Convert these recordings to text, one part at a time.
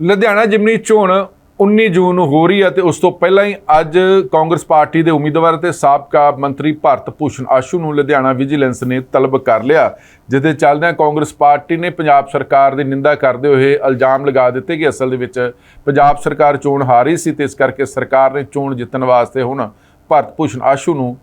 ਲੁਧਿਆਣਾ ਜਿਮਨੀ ਚੋਣ 19 ਜੂਨ ਨੂੰ ਹੋ ਰਹੀ ਹੈ ਤੇ ਉਸ ਤੋਂ ਪਹਿਲਾਂ ਹੀ ਅੱਜ ਕਾਂਗਰਸ ਪਾਰਟੀ ਦੇ ਉਮੀਦਵਾਰ ਤੇ ਸਾਬਕਾ ਮੰਤਰੀ ਭਾਰਤ ਭੂਸ਼ਣ ਆਸ਼ੂ ਨੂੰ ਲੁਧਿਆਣਾ ਵਿਜੀਲੈਂਸ ਨੇ ਤਲਬ ਕਰ ਲਿਆ ਜਿਹਦੇ ਚੱਲਦਿਆਂ ਕਾਂਗਰਸ ਪਾਰਟੀ ਨੇ ਪੰਜਾਬ ਸਰਕਾਰ ਦੀ ਨਿੰਦਾ ਕਰਦੇ ਹੋਏ ਇਲਜ਼ਾਮ ਲਗਾ ਦਿੱਤੇ ਕਿ ਅਸਲ ਦੇ ਵਿੱਚ ਪੰਜਾਬ ਸਰਕਾਰ ਚੋਣ ਹਾਰੀ ਸੀ ਤੇ ਇਸ ਕਰਕੇ ਸਰਕਾਰ ਨੇ ਚੋਣ ਜਿੱਤਣ ਵਾਸਤੇ ਹੁਣ ਭਾਰਤ ਭੂਸ਼ਣ ਆਸ਼ੂ ਨੂੰ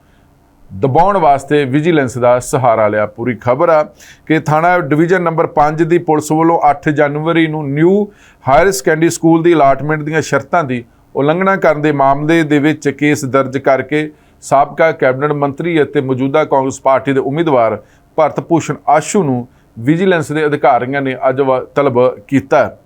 ਦਬਾਉਣ ਵਾਸਤੇ ਵਿਜੀਲੈਂਸ ਦਾ ਸਹਾਰਾ ਲਿਆ। ਪੂਰੀ ਖਬਰ ਆ ਕਿ ਥਾਣਾ ਡਿਵੀਜ਼ਨ ਨੰਬਰ 5 ਦੀ ਪੁਲਿਸ ਵੱਲੋਂ 8 ਜਨਵਰੀ ਨੂੰ ਨਿਊ ਹਾਇਰ ਸੈਕੰਡਰੀ ਸਕੂਲ ਦੀ ਅਲਾਟਮੈਂਟ ਦੀਆਂ ਸ਼ਰਤਾਂ ਦੀ ਉਲੰਘਣਾ ਕਰਨ ਦੇ ਮਾਮਲੇ ਦੇ ਵਿੱਚ ਕੇਸ ਦਰਜ ਕਰਕੇ ਸਾਬਕਾ ਕੈਬਨਿਟ ਮੰਤਰੀ ਅਤੇ ਮੌਜੂਦਾ ਕਾਂਗਰਸ ਪਾਰਟੀ ਦੇ ਉਮੀਦਵਾਰ ਭਰਤ ਭੂਸ਼ਣ ਆਸ਼ੂ ਨੂੰ ਵਿਜੀਲੈਂਸ ਦੇ ਅਧਿਕਾਰੀਆਂ ਨੇ ਅੱਜ ਵ- ਤਲਬ ਕੀਤਾ।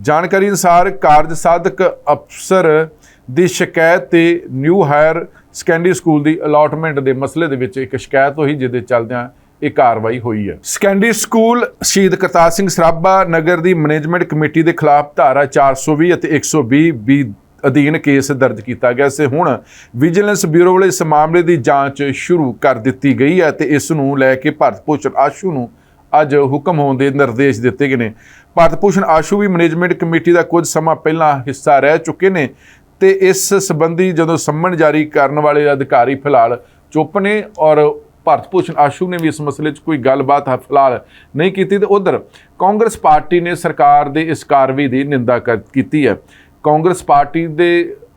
ਜਾਣਕਾਰੀ ਅਨੁਸਾਰ ਕਾਰਜ ਸਾਧਕ ਅਫਸਰ ਦੀ ਸ਼ਿਕਾਇਤ ਤੇ ਨਿਊ ਹਾਇਰ ਸੈਕੰਡਰੀ ਸਕੂਲ ਦੀ ਅਲਾਟਮੈਂਟ ਦੇ ਮਸਲੇ ਦੇ ਵਿੱਚ ਇੱਕ ਸ਼ਿਕਾਇਤ ਹੋਈ, ਜਿਹਦੇ ਚੱਲਦਿਆਂ ਇਹ ਕਾਰਵਾਈ ਹੋਈ ਹੈ। ਸੈਕੰਡਰੀ ਸਕੂਲ ਸ਼ਹੀਦ ਕਰਤਾਰ ਸਿੰਘ ਸਰਾਭਾ ਨਗਰ ਦੀ ਮੈਨੇਜਮੈਂਟ ਕਮੇਟੀ ਦੇ ਖਿਲਾਫ ਧਾਰਾ 420 ਅਤੇ 120 ਵੀ ਅਧੀਨ ਕੇਸ ਦਰਜ ਕੀਤਾ ਗਿਆ ਸੀ। ਹੁਣ ਵਿਜੀਲੈਂਸ ਬਿਊਰੋ ਵੱਲੋਂ ਇਸ ਮਾਮਲੇ ਦੀ ਜਾਂਚ ਸ਼ੁਰੂ ਕਰ ਦਿੱਤੀ ਗਈ ਹੈ ਤੇ ਇਸ ਨੂੰ ਲੈ ਕੇ ਭਾਰਤ ਭੂਸ਼ਣ ਆਸ਼ੂ ਨੂੰ ਅੱਜ ਹੁਕਮ ਹੋਣ ਦੇ ਨਿਰਦੇਸ਼ ਦਿੱਤੇ ਗਏ ਨੇ। ਭਾਰਤ ਭੂਸ਼ਣ ਆਸ਼ੂ ਵੀ ਮੈਨੇਜਮੈਂਟ ਕਮੇਟੀ ਦਾ ਕੁਝ ਸਮਾਂ ਪਹਿਲਾਂ ਹਿੱਸਾ ਰਹਿ ਚੁੱਕੇ ਨੇ ਤੇ ਇਸ ਸੰਬੰਧੀ ਜਦੋਂ ਸੰਮਨ ਜਾਰੀ ਕਰਨ ਵਾਲੇ ਅਧਿਕਾਰੀ ਫਿਲਹਾਲ ਚੁੱਪ ਨੇ ਔਰ ਭਾਰਤ ਭੂਸ਼ਣ ਆਸ਼ੂ ਨੇ ਵੀ ਇਸ ਮਸਲੇ 'ਚ ਕੋਈ ਗੱਲਬਾਤ ਫਿਲਹਾਲ ਨਹੀਂ ਕੀਤੀ ਤੇ ਉਧਰ ਕਾਂਗਰਸ ਪਾਰਟੀ ਨੇ ਸਰਕਾਰ ਦੇ ਇਸ ਕਾਰਵਾਈ ਦੀ ਨਿੰਦਾ ਕਰ- ਕੀਤੀ ਹੈ। ਕਾਂਗਰਸ ਪਾਰਟੀ ਦੇ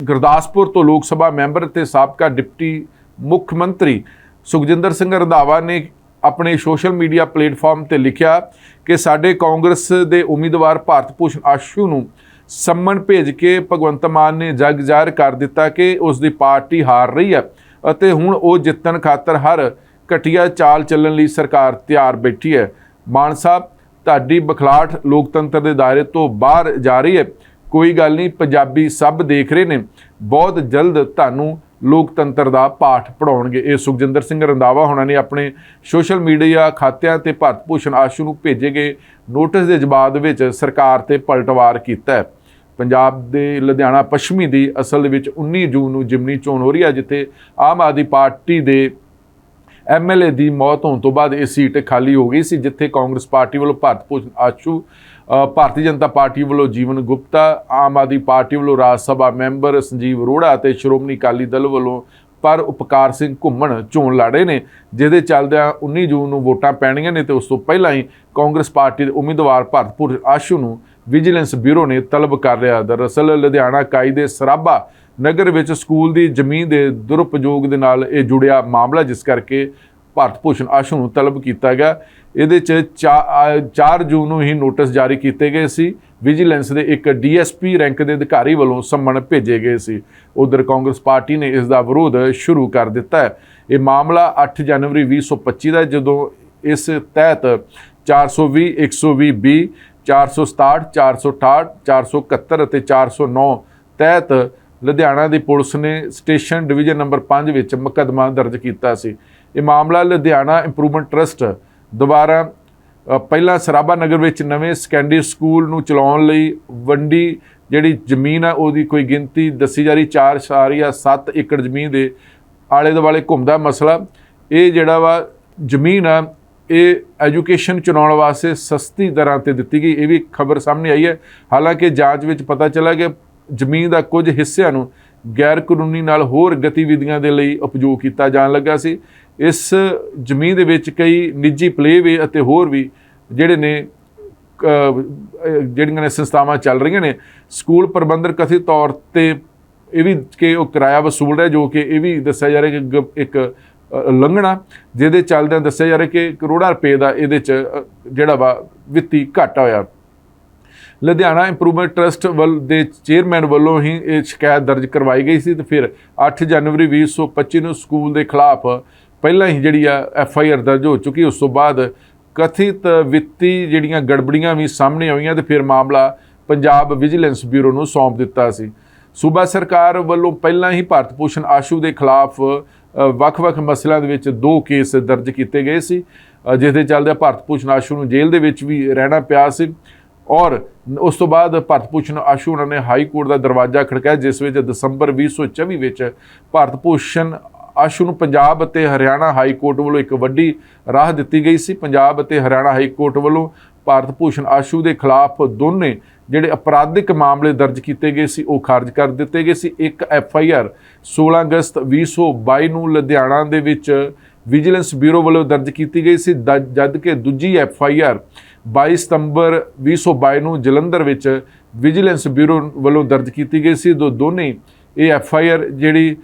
ਗੁਰਦਾਸਪੁਰ ਤੋਂ ਲੋਕ ਸਭਾ ਮੈਂਬਰ ਤੇ ਸਾਬਕਾ ਡਿਪਟੀ ਮੁੱਖ ਮੰਤਰੀ ਸੁਖਜਿੰਦਰ ਸਿੰਘ ਰੰਧਾਵਾ ਨੇ ਆਪਣੇ ਸੋਸ਼ਲ ਮੀਡੀਆ ਪਲੇਟਫਾਰਮ ਤੇ ਲਿਖਿਆ ਕਿ ਸਾਡੇ ਕਾਂਗਰਸ ਦੇ ਉਮੀਦਵਾਰ ਭਾਰਤ ਭੂਸ਼ਣ ਆਸ਼ੂ ਨੂੰ ਸੰਮਨ ਭੇਜ ਕੇ ਭਗਵੰਤ ਮਾਨ ਨੇ ਜਗ ਜ਼ਾਹਰ ਕਰ ਦਿੱਤਾ ਕਿ ਉਸ ਦੀ ਪਾਰਟੀ ਹਾਰ ਰਹੀ ਹੈ ਅਤੇ ਹੁਣ ਉਹ ਜਿੱਤਣ ਖਾਤਰ ਹਰ ਘਟੀਆ ਚਾਲ ਚੱਲਣ ਲਈ ਸਰਕਾਰ ਤਿਆਰ ਬੈਠੀ ਹੈ। ਮਾਨ ਸਾਹਿਬ, ਤੁਹਾਡੀ ਬਖਲਾਟ ਲੋਕਤੰਤਰ ਦੇ ਦਾਇਰੇ ਤੋਂ ਬਾਹਰ ਜਾ ਰਹੀ ਹੈ। ਕੋਈ ਗੱਲ ਨਹੀਂ, ਪੰਜਾਬੀ ਸਭ ਦੇਖ ਰਹੇ ਨੇ। ਬਹੁਤ ਜਲਦ ਤੁਹਾਨੂੰ ਲੋਕਤੰਤਰ ਦਾ ਪਾਠ ਪੜਾਉਣਗੇ ਇਹ ਸੁਖਜਿੰਦਰ ਸਿੰਘ ਰੰਦਾਵਾ ਹੋਣਾ ਨੇ ਆਪਣੇ ਸੋਸ਼ਲ ਮੀਡੀਆ ਖਾਤਿਆਂ ਤੇ ਭਾਰਤ ਭੂਸ਼ਣ ਆਸ਼ੂ ਨੂੰ ਭੇਜੇ ਗਏ ਨੋਟਿਸ ਦੇ ਜਵਾਬ ਵਿੱਚ ਸਰਕਾਰ ਤੇ ਪਲਟਵਾਰ ਕੀਤਾ ਹੈ। ਪੰਜਾਬ ਦੇ ਲੁਧਿਆਣਾ ਪੱਛਮੀ ਦੀ ਅਸਲ ਵਿੱਚ 19 ਜੂਨ ਨੂੰ ਜਿਮਨੀ ਚੋਣ ਹੋ ਰਹੀ ਹੈ, ਜਿੱਥੇ ਆਮ ਆਦਮੀ ਪਾਰਟੀ ਦੇ ਐਮਐਲਏ ਦੀ ਮੌਤ ਹੋਣ ਤੋਂ ਬਾਅਦ ਇਹ ਸੀਟ ਖਾਲੀ ਹੋ ਗਈ ਸੀ, ਜਿੱਥੇ ਕਾਂਗਰਸ ਪਾਰਟੀ ਵੱਲੋਂ ਭਾਰਤ ਭੂਸ਼ਣ ਆਸ਼ੂ ਭਾਰਤੀ ਜਨਤਾ ਪਾਰਟੀ ਵੱਲੋਂ ਜੀਵਨ ਗੁਪਤਾ, ਆਮ ਆਦਮੀ ਪਾਰਟੀ ਵੱਲੋਂ ਰਾਜ ਸਭਾ ਮੈਂਬਰ ਸੰਜੀਵ ਅਰੋੜਾ ਅਤੇ ਸ਼੍ਰੋਮਣੀ ਅਕਾਲੀ ਦਲ ਵੱਲੋਂ ਪਰ ਉਪਕਾਰ ਸਿੰਘ ਘੁੰਮਣ ਚੋਣ ਲੜ ਰਹੇ ਨੇ, ਜਿਹਦੇ ਚੱਲਦਿਆਂ 19 ਜੂਨ ਨੂੰ ਵੋਟਾਂ ਪੈਣੀਆਂ ਨੇ ਤੇ ਉਸ ਤੋਂ ਪਹਿਲਾਂ ਹੀ ਕਾਂਗਰਸ ਪਾਰਟੀ ਦੇ ਉਮੀਦਵਾਰ ਭਰਤਪੁਰ ਆਸ਼ੂ ਨੂੰ ਵਿਜੀਲੈਂਸ ਬਿਊਰੋ ਨੇ ਤਲਬ ਕਰ ਲਿਆ। ਦਰਅਸਲ, ਲੁਧਿਆਣਾ ਇਕਾਈ ਦੇ ਸਰਾਭਾ ਨਗਰ ਵਿੱਚ ਸਕੂਲ ਦੀ ਜ਼ਮੀਨ ਦੇ ਦੁਰਉਪਯੋਗ ਦੇ ਨਾਲ ਇਹ ਜੁੜਿਆ ਮਾਮਲਾ, ਜਿਸ ਕਰਕੇ ਭਾਰਤ ਭੂਸ਼ਣ ਆਸ਼ੂ ਨੂੰ ਤਲਬ ਕੀਤਾ ਗਿਆ। ਇਹਦੇ ਚ 4 ਜੂਨ ਨੂੰ ਹੀ ਨੋਟਿਸ ਜਾਰੀ ਕੀਤੇ ਗਏ ਸੀ। ਵਿਜੀਲੈਂਸ ਦੇ ਇੱਕ ਡੀਐਸਪੀ ਰੈਂਕ ਦੇ ਅਧਿਕਾਰੀ ਵੱਲੋਂ ਸੰਮਣ ਭੇਜੇ ਗਏ ਸੀ। ਉਧਰ ਕਾਂਗਰਸ ਪਾਰਟੀ ਨੇ ਇਸ ਦਾ ਵਿਰੋਧ ਸ਼ੁਰੂ ਕਰ ਦਿੱਤਾ ਇਹ ਮਾਮਲਾ 8 ਜਨਵਰੀ 2025 ਦਾ ਜਦੋਂ ਇਸ ਤਹਿਤ 420 120 ਬੀ 467 468 471 ਅਤੇ 409 ਤਹਿਤ ਲੁਧਿਆਣਾ ਦੀ ਪੁਲਿਸ ਨੇ ਸਟੇਸ਼ਨ ਡਿਵੀਜ਼ਨ ਨੰਬਰ 5 ਵਿੱਚ ਮੁਕੱਦਮਾ ਦਰਜ ਕੀਤਾ ਸੀ। ਇਹ ਮਾਮਲਾ ਲੁਧਿਆਣਾ ਇੰਪਰੂਵਮੈਂਟ ਟਰਸਟ ਦੁਬਾਰਾ ਪਹਿਲਾਂ ਸਰਾਭਾ ਨਗਰ ਵਿੱਚ ਨਵੇਂ ਸੈਕੰਡਰੀ ਸਕੂਲ ਨੂੰ ਚਲਾਉਣ ਲਈ ਵੰਡੀ ਜਿਹੜੀ ਜ਼ਮੀਨ ਆ, ਉਹਦੀ ਕੋਈ ਗਿਣਤੀ ਦੱਸੀ ਜਾ ਰਹੀ 4.7 ਏਕੜ ਜ਼ਮੀਨ ਦੇ ਆਲੇ ਦੁਆਲੇ ਘੁੰਮਦਾ ਮਸਲਾ। ਇਹ ਜਿਹੜਾ ਵਾ ਜ਼ਮੀਨ ਆ ਇਹ ਐਜੂਕੇਸ਼ਨ ਚੁਣਾਉਣ ਵਾਸਤੇ ਸਸਤੀ ਦਰਾਂ ਤੇ ਦਿੱਤੀ ਗਈ। ਇਹ ਵੀ ਖਬਰ ਸਾਹਮਣੇ ਆਈ ਹੈ। ਹਾਲਾਂਕਿ ਜਾਂਚ ਵਿੱਚ ਪਤਾ ਚੱਲਾ ਕਿ ਜ਼ਮੀਨ ਦਾ ਕੁਝ ਹਿੱਸਿਆਂ ਨੂੰ ਗੈਰ ਕਾਨੂੰਨੀ ਨਾਲ ਹੋਰ ਗਤੀਵਿਧੀਆਂ ਦੇ ਲਈ ਉਪਯੋਗ ਕੀਤਾ ਜਾਣ ਲੱਗਾ ਸੀ। ਇਸ ਜ਼ਮੀਨ ਦੇ ਵਿੱਚ ਕਈ ਨਿੱਜੀ ਪਲੇਵੇ ਅਤੇ ਹੋਰ ਵੀ ਜਿਹੜੇ ਨੇ ਜਿਹੜੀਆਂ ਨੇ ਸੰਸਥਾਵਾਂ ਚੱਲ ਰਹੀਆਂ ਨੇ, ਸਕੂਲ ਪ੍ਰਬੰਧਕ ਕਥਿਤ ਤੌਰ ਤੇ ਇਹ ਵੀ ਕਿ ਉਹ ਕਿਰਾਇਆ ਵਸੂਲ ਰਿਹਾ, ਜੋ ਕਿ ਇਹ ਵੀ ਦੱਸਿਆ ਜਾ ਰਿਹਾ ਕਿ ਗ- ਇੱਕ ਅ, ਉਲੰਘਣਾ ਜਿਹਦੇ ਚੱਲਦਿਆਂ ਦੱਸਿਆ ਜਾ ਰਿਹਾ ਕਿ ਕਰੋੜਾਂ ਰੁਪਏ ਦਾ ਇਹਦੇ ਚ ਜਿਹੜਾ ਵਾ ਵਿੱਤੀ ਘਾਟਾ ਹੋਇਆ। ਲੁਧਿਆਣਾ ਇੰਪਰੂਵਮੈਂਟ ਟਰਸਟ ਵੱਲ ਦੇ ਚੇਅਰਮੈਨ ਵੱਲੋਂ ਹੀ ਇਹ ਸ਼ਿਕਾਇਤ ਦਰਜ ਕਰਵਾਈ ਗਈ ਸੀ ਤੇ ਫਿਰ 8 ਜਨਵਰੀ 2025 ਨੂੰ ਸਕੂਲ ਦੇ ਖਿਲਾਫ ਪਹਿਲਾਂ ਹੀ ਜਿਹੜੀ ਆ ਐਫ ਆਈ ਆਰ ਦਰਜ ਹੋ ਚੁੱਕੀ ਉਸ ਤੋਂ ਬਾਅਦ ਕਥਿਤ ਵਿੱਤੀ ਜਿਹੜੀਆਂ ਗੜਬੜੀਆਂ ਵੀ ਸਾਹਮਣੇ ਆਈਆਂ ਤੇ ਫਿਰ ਮਾਮਲਾ ਪੰਜਾਬ ਵਿਜੀਲੈਂਸ ਬਿਊਰੋ ਨੂੰ ਸੌਂਪ ਦਿੱਤਾ ਸੀ। ਸੂਬਾ ਸਰਕਾਰ ਵੱਲੋਂ ਪਹਿਲਾਂ ਹੀ ਭਾਰਤ ਭੂਸ਼ਣ ਆਸ਼ੂ ਦੇ ਖਿਲਾਫ ਵੱਖ-ਵੱਖ ਮਸਲਿਆਂ ਦੇ ਵਿੱਚ ਦੋ ਕੇਸ ਦਰਜ ਕੀਤੇ ਗਏ ਸੀ ਜਿਸ ਦੇ ਚੱਲਦੇ ਭਾਰਤ ਭੂਸ਼ਣ ਆਸ਼ੂ ਨੂੰ ਜੇਲ੍ਹ ਦੇ ਵਿੱਚ ਵੀ ਰਹਿਣਾ ਪਿਆ ਸੀ ਔਰ ਉਸ ਤੋਂ ਬਾਅਦ ਭਾਰਤ ਭੂਸ਼ਣ ਆਸ਼ੂ ਉਹਨਾਂ ਨੇ ਹਾਈ ਕੋਰਟ ਦਾ ਦਰਵਾਜ਼ਾ ਖੜਕਾਇਆ, ਜਿਸ ਵਿੱਚ ਦਸੰਬਰ 2024 ਵਿੱਚ ਭਾਰਤ ਭੂਸ਼ਣ ਆਸ਼ੂ ਨੂੰ ਪੰਜਾਬ ਅਤੇ ਹਰਿਆਣਾ ਹਾਈ ਕੋਰਟ ਵੱਲੋਂ ਇੱਕ ਵੱਡੀ ਰਾਹ ਦਿੱਤੀ ਗਈ ਸੀ। ਪੰਜਾਬ ਅਤੇ ਹਰਿਆਣਾ ਹਾਈ ਕੋਰਟ ਵੱਲੋਂ ਭਾਰਤ ਭੂਸ਼ਣ ਆਸ਼ੂ ਦੇ ਖਿਲਾਫ ਦੋਨੇ ਜਿਹੜੇ ਅਪਰਾਧਿਕ ਮਾਮਲੇ ਦਰਜ ਕੀਤੇ ਗਏ ਸੀ, ਉਹ ਖਾਰਜ ਕਰ ਦਿੱਤੇ ਗਏ ਸੀ। ਇੱਕ ਐਫ ਆਈ ਆਰ 16 ਅਗਸਤ 2022 ਨੂੰ ਲੁਧਿਆਣਾ ਦੇ ਵਿੱਚ ਵਿਜੀਲੈਂਸ ਬਿਊਰੋ ਵੱਲੋਂ ਦਰਜ ਕੀਤੀ ਗਈ ਸੀ। ਦ- ਜਦ ਕਿ ਦੂਜੀ ਐਫ ਆਈ ਆਰ 22 ਸਤੰਬਰ 2022 ਨੂੰ ਜਲੰਧਰ ਵਿੱਚ ਵਿਜੀਲੈਂਸ ਬਿਊਰੋ ਵੱਲੋਂ ਦਰਜ ਕੀਤੀ ਗਈ ਸੀ। ਦੋ, ਦੋਨੇ ਇਹ ਐਫ ਆਈ ਆਰ ਜਿਹੜੀ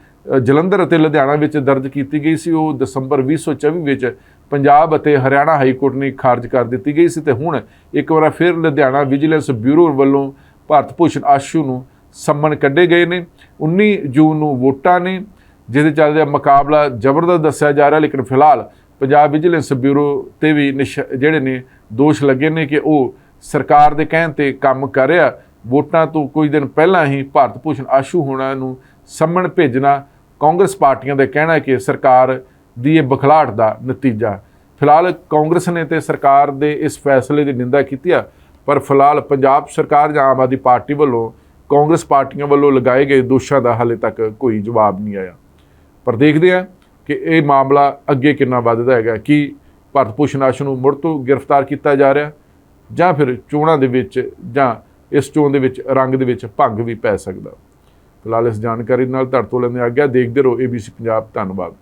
ਜਲੰਧਰ ਅਤੇ ਲੁਧਿਆਣਾ ਵਿੱਚ ਦਰਜ ਕੀਤੀ ਗਈ ਸੀ, ਉਹ ਦਸੰਬਰ 2024 ਵਿੱਚ ਪੰਜਾਬ ਅਤੇ ਹਰਿਆਣਾ ਹਾਈ ਕੋਰਟ ਨੇ ਖਾਰਜ ਕਰ ਦਿੱਤੀ ਗਈ ਸੀ ਤੇ ਹੁਣ ਇੱਕ ਵਾਰ ਫਿਰ ਲੁਧਿਆਣਾ ਵਿਜੀਲੈਂਸ ਬਿਊਰੋ ਵੱਲੋਂ ਭਾਰਤ ਭੂਸ਼ਣ ਆਸ਼ੂ ਨੂੰ ਸੰਮਨ ਕੱਢੇ ਗਏ ਨੇ। 19 ਜੂਨ ਨੂੰ ਵੋਟਾਂ ਨੇ, ਜਿਹਦੇ ਚੱਲਦੇ ਮੁਕਾਬਲਾ ਜ਼ਬਰਦਸਤ ਦੱਸਿਆ ਜਾ ਰਿਹਾ, ਲੇਕਿਨ ਫਿਲਹਾਲ ਪੰਜਾਬ ਵਿਜੀਲੈਂਸ ਬਿਊਰੋ ਤੇ ਵੀ ਨਿਸ਼- ਜਿਹੜੇ ਨੇ, ਦੋਸ਼ ਲੱਗੇ ਨੇ ਕਿ ਉਹ ਸਰਕਾਰ ਦੇ ਕਹਿਣ ਤੇ ਕੰਮ ਕਰ ਰਿਹਾ। ਵੋਟਾਂ ਤੋਂ ਕੁਝ ਦਿਨ ਪਹਿਲਾਂ ਹੀ ਭਾਰਤ ਭੂਸ਼ਣ ਆਸ਼ੂ ਹੋਣਾ ਨੂੰ ਸੰਮਣ ਭੇਜਣਾ ਕਾਂਗਰਸ ਪਾਰਟੀਆਂ ਦਾ ਕਹਿਣਾ ਹੈ ਕਿ ਸਰਕਾਰ ਦੀ ਇਹ ਬਖਲਾਹਟ ਦਾ ਨਤੀਜਾ। ਫਿਲਹਾਲ ਕਾਂਗਰਸ ਨੇ ਤੇ ਸਰਕਾਰ ਦੇ ਇਸ ਫੈਸਲੇ ਦੀ ਨਿੰਦਾ ਕੀਤੀ ਆ, ਪਰ ਫਿਲਹਾਲ ਪੰਜਾਬ ਸਰਕਾਰ ਜਾਂ ਆਮ ਆਦਮੀ ਪਾਰਟੀ ਵੱਲੋਂ ਕਾਂਗਰਸ ਪਾਰਟੀਆਂ ਵੱਲੋਂ ਲਗਾਏ ਗਏ ਦੋਸ਼ਾਂ ਦਾ ਹਾਲੇ ਤੱਕ ਕੋਈ ਜਵਾਬ ਨਹੀਂ ਆਇਆ। ਪਰ ਦੇਖਦੇ ਆ ਕਿ ਇਹ ਮਾਮਲਾ ਅੱਗੇ ਕਿੰਨਾ ਵੱਧਦਾ ਹੈਗਾ, ਕਿ ਭਾਰਤ ਭੂਸ਼ਣ ਆਸ਼ੂ ਨੂੰ ਮੁੜ ਤੋਂ ਗ੍ਰਿਫਤਾਰ ਕੀਤਾ ਜਾ ਰਿਹਾ, ਜਾਂ ਫਿਰ ਚੋਣਾਂ ਦੇ ਵਿੱਚ, ਜਾਂ ਇਸ ਚੋਣ ਦੇ ਵਿੱਚ ਰੰਗ ਦੇ ਵਿੱਚ ਭੰਗ ਵੀ ਪੈ ਸਕਦਾ। ਫਿਲਹਾਲ ਇਸ ਜਾਣਕਾਰੀ ਨਾਲ ਤੁਹਾਡੇ ਤੋਂ ਲੈਂਦੇ ਆ ਗਿਆ ਦੇਖਦੇ ਰਹੋ ABC ਪੰਜਾਬ, ਧੰਨਵਾਦ।